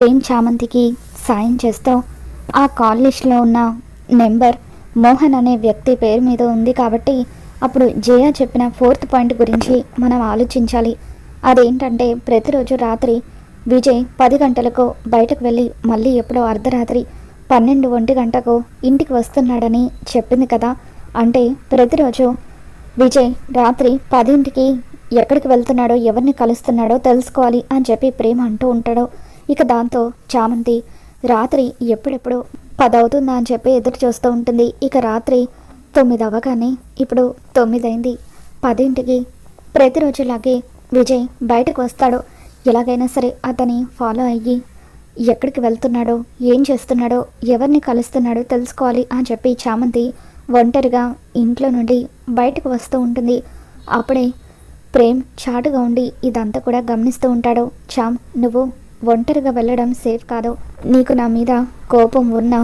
ప్రేమ్ చామంతికి సాయం చేస్తూ ఆ కాల్ లిస్ట్లో ఉన్న నెంబర్ మోహన్ అనే వ్యక్తి పేరు మీద ఉంది కాబట్టి అప్పుడు జయ చెప్పిన ఫోర్త్ పాయింట్ గురించి మనం ఆలోచించాలి. అదేంటంటే ప్రతిరోజు రాత్రి విజయ్ పది గంటలకు బయటకు వెళ్ళి మళ్ళీ ఎప్పుడో అర్ధరాత్రి పన్నెండు ఒంటి గంటకు ఇంటికి వస్తున్నాడని చెప్పింది కదా. అంటే ప్రతిరోజు విజయ్ రాత్రి పదింటికి ఎక్కడికి వెళ్తున్నాడో ఎవరిని కలుస్తున్నాడో తెలుసుకోవాలి అని చెప్పి ప్రేమ అంటూ ఉంటాడు. ఇక దాంతో చామంతి రాత్రి ఎప్పుడెప్పుడు పదవుతుందా అని చెప్పి ఎదురు చూస్తూ ఉంటుంది. ఇక రాత్రి తొమ్మిది అవ్వగానే ఇప్పుడు తొమ్మిది అయింది పదింటికి ప్రతిరోజులాగే విజయ్ బయటకు వస్తాడు. ఎలాగైనా సరే అతని ఫాలో అయ్యి ఎక్కడికి వెళ్తున్నాడో ఏం చేస్తున్నాడో ఎవరిని కలుస్తున్నాడో తెలుసుకోవాలి అని చెప్పి చామంతి ఒంటరిగా ఇంట్లో నుండి బయటకు వస్తూ ఉంటుంది. అప్పుడే ప్రేమ్ చాటుగా ఉండి ఇదంతా కూడా గమనిస్తూ ఉంటాడు. చామ్ నువ్వు ఒంటరిగా వెళ్ళడం సేఫ్ కాదు. నీకు నా మీద కోపం ఉన్నా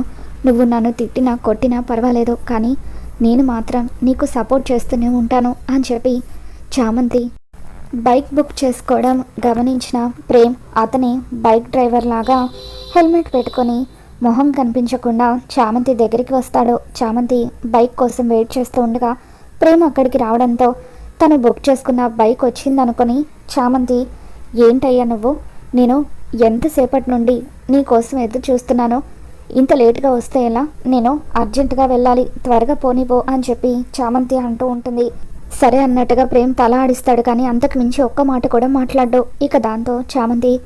నువ్వు నన్ను తిట్టినా కొట్టినా పర్వాలేదు కానీ నేను మాత్రం నీకు సపోర్ట్ చేస్తూనే ఉంటాను అని చెప్పి చామంతి బైక్ బుక్ చేసుకోవడం గమనించిన ప్రేమ్ అతని బైక్ డ్రైవర్ లాగా హెల్మెట్ పెట్టుకొని మొహం కనిపించకుండా చామంతి దగ్గరికి వస్తాడు. చామంతి బైక్ కోసం వెయిట్ చేస్తూ ఉండగా ప్రేమ్ అక్కడికి రావడంతో తను బుక్ చేసుకున్న బైక్ వచ్చిందనుకొని చామంతి ఏంటయ్యా నువ్వు? నేను ఎంతసేపటి నుండి నీకోసం ఎదురు చూస్తున్నానో? ఇంత లేటుగా వస్తే ఎలా? నేను అర్జెంటుగా వెళ్ళాలి. త్వరగా పోనిపో అని చెప్పి చామంతి అంటూ ఉంటుంది. సరే అన్నట్టుగా ప్రేమ్ తల ఆడిస్తాడు కానీ అంతకు మించి ఒక్క మాట కూడా మాట్లాడ్డు. ఇక దాంతో చామంతి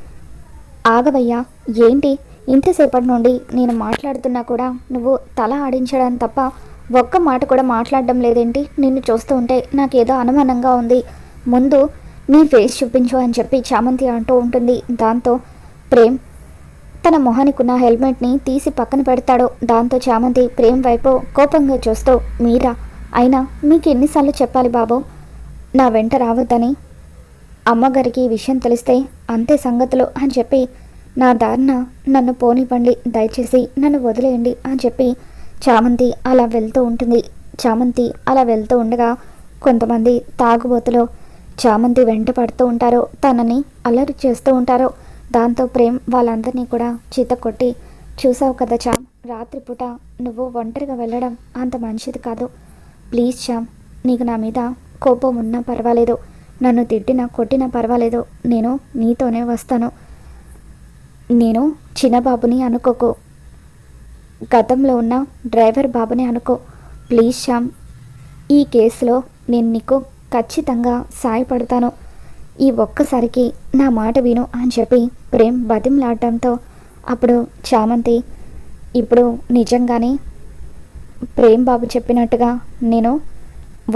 ఆగవయ్యా ఏంటి? ఇంతసేపటి నుండి నేను మాట్లాడుతున్నా కూడా నువ్వు తల ఆడించడం తప్ప ఒక్క మాట కూడా మాట్లాడడం లేదేంటి? నిన్ను చూస్తూ ఉంటే నాకేదో అనుమానంగా ఉంది. ముందు నీ ఫేస్ చూపించు అని చెప్పి చామంతి అంటూ ఉంటుంది. దాంతో ప్రేమ్ తన మొహానికి ఉన్న హెల్మెట్ని తీసి పక్కన పెడతాడో దాంతో చామంతి ప్రేమ్ వైపు కోపంగా చూస్తూ మీరా అయినా మీకు ఎన్నిసార్లు చెప్పాలి బాబు? నా వెంట రావద్దని. అమ్మగారికి ఈ విషయం తెలిస్తే అంతే సంగతులు అని చెప్పి నా దారిన నన్ను పోనివ్వండి దయచేసి నన్ను వదిలేయండి అని చెప్పి చామంతి అలా వెళ్తూ ఉంటుంది. చామంతి అలా వెళ్తూ ఉండగా కొంతమంది తాగుబోతులు చామంతి వెంట పడుతూ ఉంటారో. తనని అల్లరి చేస్తూ ఉంటారో. దాంతో ప్రేమ్ వాళ్ళందరినీ కూడా చీత కొట్టి చూసావు కదా చామ్ రాత్రిపూట నువ్వు ఒంటరిగా వెళ్ళడం అంత మంచిది కాదు. ప్లీజ్ చామ్ నీకు నా మీద కోపం ఉన్నా పర్వాలేదు. నన్ను తిట్టినా కొట్టినా పర్వాలేదు. నేను నీతోనే వస్తాను. నేను చిన్నబాబుని అనుకోకు. గతంలో ఉన్న డ్రైవర్ బాబుని అనుకో. ప్లీజ్ శ్యామ్ ఈ కేసులో నేను నీకు ఖచ్చితంగా సాయపడతాను. ఈ ఒక్కసారికి నా మాట విను అని చెప్పి ప్రేమ్ బతిమలాడటంతో అప్పుడు చామంతి ఇప్పుడు నిజంగానే ప్రేమ్ బాబు చెప్పినట్టుగా నేను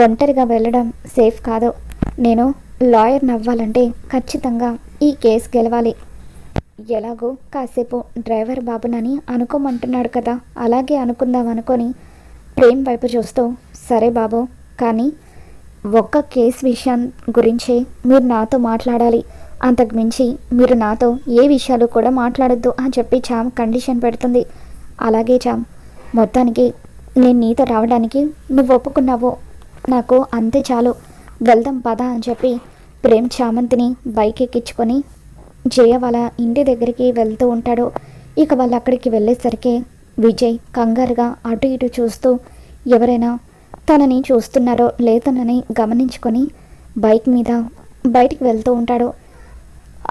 ఒంటరిగా వెళ్ళడం సేఫ్ కాదు. నేను లాయర్ నవ్వాలంటే ఖచ్చితంగా ఈ కేసు గెలవాలి. ఎలాగో కాసేపు డ్రైవర్ బాబునని అనుకోమంటున్నాడు కదా అలాగే అనుకుందాం అనుకొని ప్రేమ్ వైపు చూస్తూ సరే బాబు కానీ ఒక్క కేసు విషయం గురించి మీరు నాతో మాట్లాడాలి. అంతకు మించి మీరు నాతో ఏ విషయాలు కూడా మాట్లాడొద్దు అని చెప్పి చామ్ కండిషన్ పెడుతుంది. అలాగే చామ్ మొత్తానికి నేను నీతో రావడానికి నువ్వు ఒప్పుకున్నావు నాకు అంతే చాలు. వెళ్దాం పద అని చెప్పి ప్రేమ్ చామంతిని బైక్ ఎక్కించుకొని జయ వాళ్ళ ఇంటి దగ్గరికి వెళ్తూ ఉంటాడు. ఇక వాళ్ళు అక్కడికి వెళ్ళేసరికి విజయ్ కంగారుగా అటు ఇటు చూస్తూ ఎవరైనా తనని చూస్తున్నారో లేదనని గమనించుకొని బైక్ మీద బయటికి వెళ్తూ ఉంటాడు.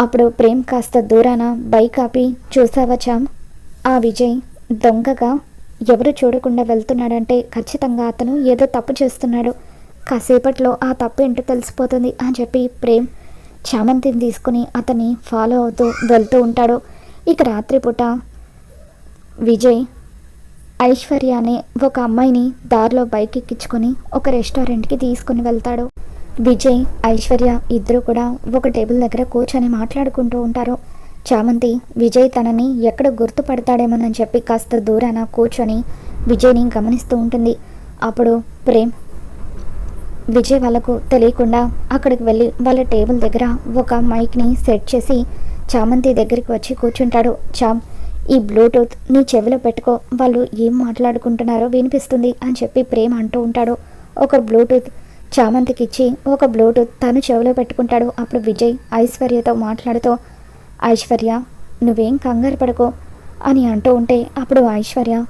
అప్పుడు ప్రేమ్ కాస్త దూరాన బైక్ ఆపి చూసావా చామ్ ఆ విజయ్ దొంగగా ఎవరు చూడకుండా వెళ్తున్నాడంటే ఖచ్చితంగా అతను ఏదో తప్పు చేస్తున్నాడు. కాసేపట్లో ఆ తప్పు ఏంటో తెలిసిపోతుంది అని చెప్పి ప్రేమ్ చామంతిని తీసుకుని అతన్ని ఫాలో అవుతూ వెళ్తూ ఉంటాడు. ఇక రాత్రిపూట విజయ్ ఐశ్వర్య అనే ఒక అమ్మాయిని దారిలో బైక్ ఎక్కించుకొని ఒక రెస్టారెంట్కి తీసుకుని వెళ్తాడు. విజయ్ ఐశ్వర్య ఇద్దరు కూడా ఒక టేబుల్ దగ్గర కూర్చొని మాట్లాడుకుంటూ ఉంటారు. చామంతి విజయ్ తనని ఎక్కడ గుర్తుపడతాడేమోనని చెప్పి కాస్త దూరాన కూర్చొని విజయ్ని గమనిస్తూ ఉంటుంది. అప్పుడు ప్రేమ్ విజయ్ వాళ్ళకు తెలియకుండా అక్కడికి వెళ్ళి వాళ్ళ టేబుల్ దగ్గర ఒక మైక్ని సెట్ చేసి చామంతి దగ్గరికి వచ్చి కూర్చుంటాడు. చామ్ ఈ బ్లూటూత్ నీ చెవిలో పెట్టుకో. వాళ్ళు ఏం మాట్లాడుకుంటున్నారో వినిపిస్తుంది అని చెప్పి ప్రేమ అంటూ ఉంటాడు. ఒక బ్లూటూత్ చామంతికి ఇచ్చి ఒక బ్లూటూత్ తను చెవిలో పెట్టుకుంటాడు. అప్పుడు విజయ్ ఐశ్వర్యతో మాట్లాడుతూ ఐశ్వర్య నువ్వేం కంగారు పడుకో అని అంటూ ఉంటే అప్పుడు ఐశ్వర్య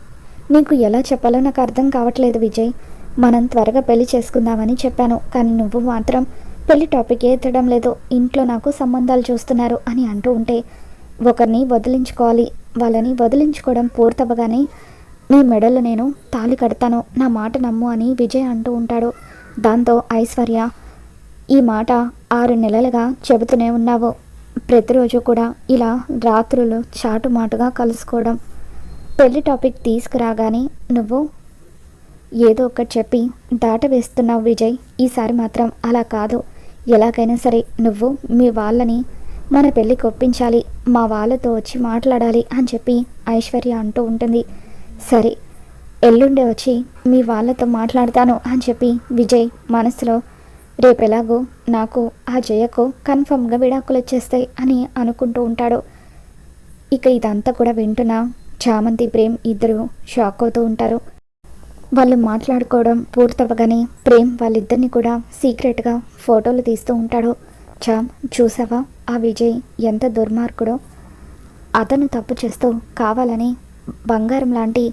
నీకు ఎలా చెప్పాలో నాకు అర్థం కావట్లేదు విజయ్. మనం త్వరగా పెళ్ళి చేసుకుందామని చెప్పాను. కానీ నువ్వు మాత్రం పెళ్ళి టాపిక్ ఎత్తడం లేదు. ఇంట్లో నాకు సంబంధాలు చూస్తున్నారు అని అంటూ ఉంటే ఒకరిని వదిలించుకోవాలి. వాళ్ళని వదిలించుకోవడం పూర్తవగానే మీ మెడలో నేను తాళి కడతాను నా మాట నమ్ము అని విజయ్ అంటూ ఉంటాడు. దాంతో ఐశ్వర్య ఈ మాట ఆరు నెలలుగా చెబుతూనే ఉన్నావు. ప్రతిరోజు కూడా ఇలా రాత్రులు చాటుమాటుగా కలుసుకోవడం. పెళ్ళి టాపిక్ తీసుకురాగానే నువ్వు ఏదో ఒకటి చెప్పి దాట వేస్తున్నావు విజయ్. ఈసారి మాత్రం అలా కాదు. ఎలాగైనా సరే నువ్వు మీ వాళ్ళని మన పెళ్ళికి ఒప్పించాలి మా వాళ్ళతో వచ్చి మాట్లాడాలి అని చెప్పి ఐశ్వర్య అంటూ ఉంటుంది. సరే ఎల్లుండే వచ్చి మీ వాళ్ళతో మాట్లాడతాను అని చెప్పి విజయ్ మనసులో రేపు ఎలాగో నాకు ఆ జయకు కన్ఫర్మ్గా విడాకులు వచ్చేస్తాయి అని అనుకుంటూ ఉంటాడు. ఇక ఇదంతా కూడా వింటున్న చామంతి ప్రేమ్ ఇద్దరు షాక్ అవుతూ ఉంటారు. వాళ్ళు మాట్లాడుకోవడం పూర్తవగానే ప్రేమ్ వాళ్ళిద్దరిని కూడా సీక్రెట్గా ఫోటోలు తీస్తూ ఉంటాడు. చామ్ చూసావా? ఆ విజయ్ ఎంత దుర్మార్గుడో అతను తప్పు చేస్తూ కావాలని బంగారం లాంటి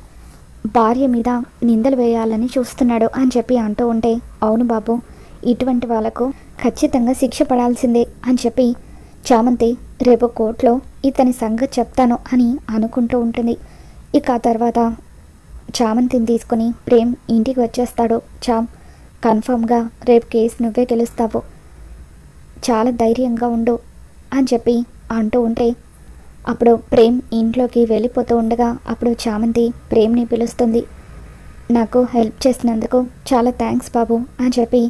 భార్య మీద నిందలు వేయాలని చూస్తున్నాడు అని చెప్పి అంటూ ఉంటే అవును బాబు ఇటువంటి వాళ్ళకు ఖచ్చితంగా శిక్ష పడాల్సిందే అని చెప్పి చామంతి రేపు కోర్టులో ఇతని సంగతి చెప్తాను అని అనుకుంటూ ఉంటుంది. ఇక ఆ తర్వాత చామంతిని తీసుకొని ప్రేమ్ ఇంటికి వచ్చేస్తాడు. చామ్ కన్ఫామ్గా రేపు కేసు నువ్వే గెలుస్తావు. చాలా ధైర్యంగా ఉండు అని చెప్పి అంటూ ఉంటే అప్పుడు ప్రేమ్ ఇంట్లోకి వెళ్ళిపోతూ ఉండగా అప్పుడు చామంతి ప్రేమ్ని పిలుస్తుంది. నాకు హెల్ప్ చేసినందుకు చాలా థ్యాంక్స్ బాబు అని చెప్పి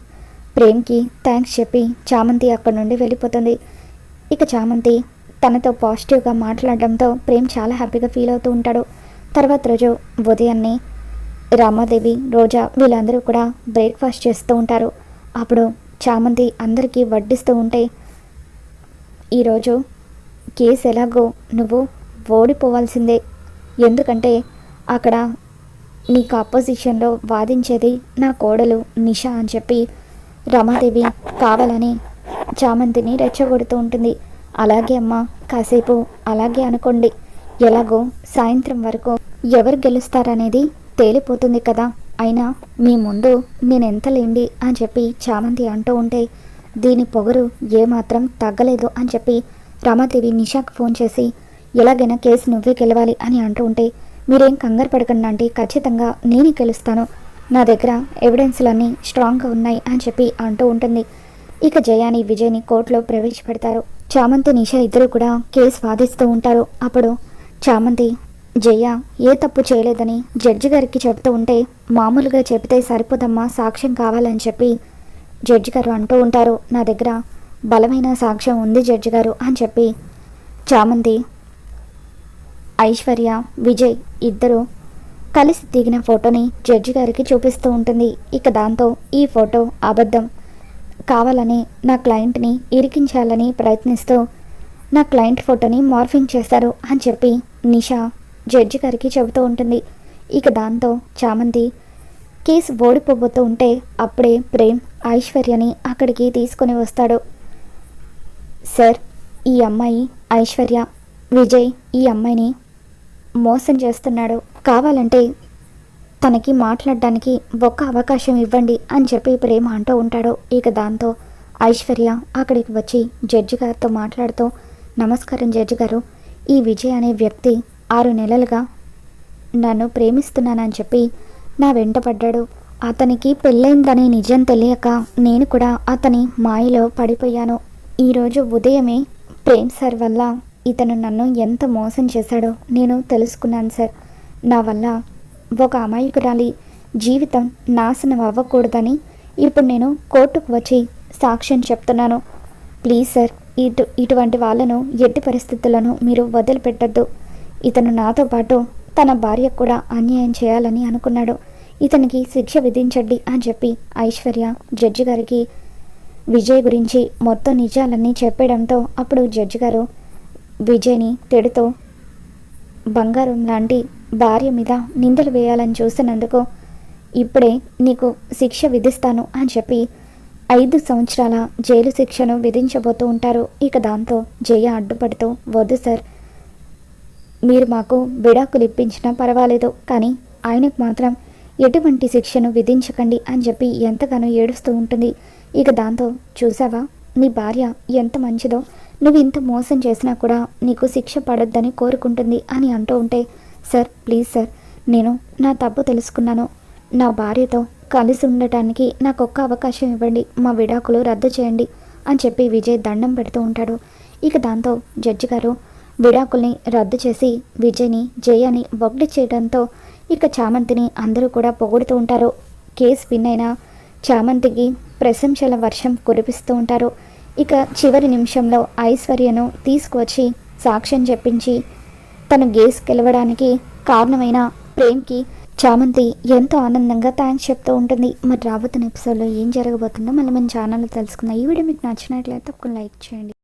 ప్రేమ్కి థ్యాంక్స్ చెప్పి చామంతి అక్కడి నుండి వెళ్ళిపోతుంది. ఇక చామంతి తనతో పాజిటివ్గా మాట్లాడడంతో ప్రేమ్ చాలా హ్యాపీగా ఫీల్ అవుతూ ఉంటాడు. తర్వాత రోజు ఉదయాన్నే రామాదేవి రోజా వీళ్ళందరూ కూడా బ్రేక్ఫాస్ట్ చేస్తూ ఉంటారు. అప్పుడు చామంతి అందరికీ వడ్డిస్తూ ఉంటే ఈరోజు కేసు ఎలాగో నువ్వు ఓడిపోవాల్సిందే. ఎందుకంటే అక్కడ నీకు అపోజిషన్లో వాదించేది నా కోడలు నిషా అని చెప్పి రమాదేవి కావాలని చామంతిని రెచ్చగొడుతూ ఉంటుంది. అలాగే అమ్మ కాసేపు అలాగే అనుకోండి. ఎలాగో సాయంత్రం వరకు ఎవరు గెలుస్తారనేది తేలిపోతుంది కదా. అయినా మీ ముందు నేనెంత లేండి అని చెప్పి చామంతి అంటూ ఉంటే దీని పొగరు ఏమాత్రం తగ్గలేదు అని చెప్పి రమాదేవి నిషాకు ఫోన్ చేసి ఎలాగైనా కేసు నువ్వే గెలవాలి అని అంటూ ఉంటే మీరేం కంగారు పడకండి అంటే ఖచ్చితంగా నేనే గెలుస్తాను. నా దగ్గర ఎవిడెన్స్లన్నీ స్ట్రాంగ్గా ఉన్నాయి అని చెప్పి అంటూ ఉంటుంది. ఇక జయాని విజయ్ని కోర్టులో ప్రవేశపెడతారు. చామంతి నిషా ఇద్దరు కూడా కేసు వాదిస్తూ ఉంటారు. అప్పుడు చామంతి జయ ఏ తప్పు చేయలేదని జడ్జి గారికి చెబుతూ ఉంటే మామూలుగా చెబితే సరిపోదమ్మా సాక్ష్యం కావాలని చెప్పి జడ్జి గారు అంటూ ఉంటారు నా దగ్గర బలమైన సాక్ష్యం ఉంది జడ్జి గారు అని చెప్పి. చామంతి ఐశ్వర్య విజయ్ ఇద్దరు కలిసి దిగిన ఫోటోని జడ్జి గారికి చూపిస్తూ ఉంటుంది. ఇక దాంతో ఈ ఫోటో అబద్ధం కావాలని నా క్లయింట్ని ఇరికించాలని ప్రయత్నిస్తూ నా క్లయింట్ ఫోటోని మార్ఫింగ్ చేస్తారు అని చెప్పి నిషా జడ్జి గారికి చెబుతూ ఉంటుంది. ఇక దాంతో చామంతి కేసు ఓడిపోబోతూ ఉంటే అప్పుడే ప్రేమ్ ఐశ్వర్యని అక్కడికి తీసుకొని వస్తాడు. సార్ ఈ అమ్మాయి ఐశ్వర్య విజయ్ ఈ అమ్మాయిని మోసం చేస్తున్నాడు. కావాలంటే తనకి మాట్లాడడానికి ఒక్క అవకాశం ఇవ్వండి అని చెప్పి ప్రేమ అంటూ ఉంటాడు. ఇక దాంతో ఐశ్వర్య అక్కడికి వచ్చి జడ్జి గారితో మాట్లాడుతూ నమస్కారం జడ్జి గారు. ఈ విజయ్ అనే వ్యక్తి ఆరు నెలలుగా నన్ను ప్రేమిస్తున్నానని చెప్పి నా వెంట పడ్డాడు. అతనికి పెళ్ళైందని నిజం తెలియక నేను కూడా అతని మాయలో పడిపోయాను. ఈరోజు ఉదయమే ప్రేమ్ సార్ వల్ల ఇతను నన్ను ఎంత మోసం చేశాడో నేను తెలుసుకున్నాను సార్. నా వల్ల ఒక అమాయకురాలి జీవితం నాశనం అవ్వకూడదని ఇప్పుడు నేను కోర్టుకు వచ్చి సాక్ష్యం చెప్తున్నాను. ప్లీజ్ సార్ ఇటు ఇటువంటి వాళ్ళను ఎట్టి పరిస్థితులను మీరు వదిలిపెట్టద్దు. ఇతను నాతో పాటు తన భార్య కూడా అన్యాయం చేయాలని అనుకున్నాడు. ఇతనికి శిక్ష విధించండి అని చెప్పి ఐశ్వర్య జడ్జి గారికి విజయ్ గురించి మొత్తం నిజాలన్నీ చెప్పడంతో అప్పుడు జడ్జి గారు విజయ్ని తిడుతూ బంగారం లాంటి భార్య మీద నిందలు వేయాలని చూసినందుకు ఇప్పుడే నీకు శిక్ష విధిస్తాను అని చెప్పి ఐదు సంవత్సరాల జైలు శిక్షను విధించబోతూ ఉంటారు. ఇక దాంతో జయ అడ్డుపడుతూ వద్దు సార్ మీరు మాకు విడాకులు ఇప్పించినా పర్వాలేదు కానీ ఆయనకు మాత్రం ఎటువంటి శిక్షను విధించకండి అని చెప్పి ఎంతగానో ఏడుస్తూ ఉంటుంది. ఇక దాంతో చూసావా నీ భార్య ఎంత మంచిదో నువ్వు ఇంత మోసం చేసినా కూడా నీకు శిక్ష పడొద్దని కోరుకుంటుంది అని అంటూ ఉంటే సార్ ప్లీజ్ సార్ నేను నా తప్పు తెలుసుకున్నాను. నా భార్యతో కలిసి ఉండటానికి నాకు ఒక్క అవకాశం ఇవ్వండి. మా విడాకులు రద్దు చేయండి అని చెప్పి విజయ్ దండం పెడుతూ ఉంటాడు. ఇక దాంతో జడ్జి గారు విడాకుల్ని రద్దు చేసి విజయ్ని జయని ఒకటి చేయడంతో ఇక చామంతిని అందరూ కూడా పొగుడుతూ ఉంటారు. కేసు విన్ అయిన చామంతికి ప్రశంసల వర్షం కురిపిస్తూ ఉంటారు. ఇక చివరి నిమిషంలో ఐశ్వర్యను తీసుకువచ్చి సాక్ష్యం చెప్పించి తను గేస్ గెలవడానికి కారణమైన ప్రేమ్కి చామంతి ఎంతో ఆనందంగా థ్యాంక్స్ చెప్తూ ఉంటుంది. మరి రాబోతున్న ఎపిసోడ్లో ఏం జరగబోతుందో మళ్ళీ మన ఛానల్లో తెలుసుకుందాం. ఈ వీడియో మీకు నచ్చినట్లయితే ఒక లైక్ చేయండి.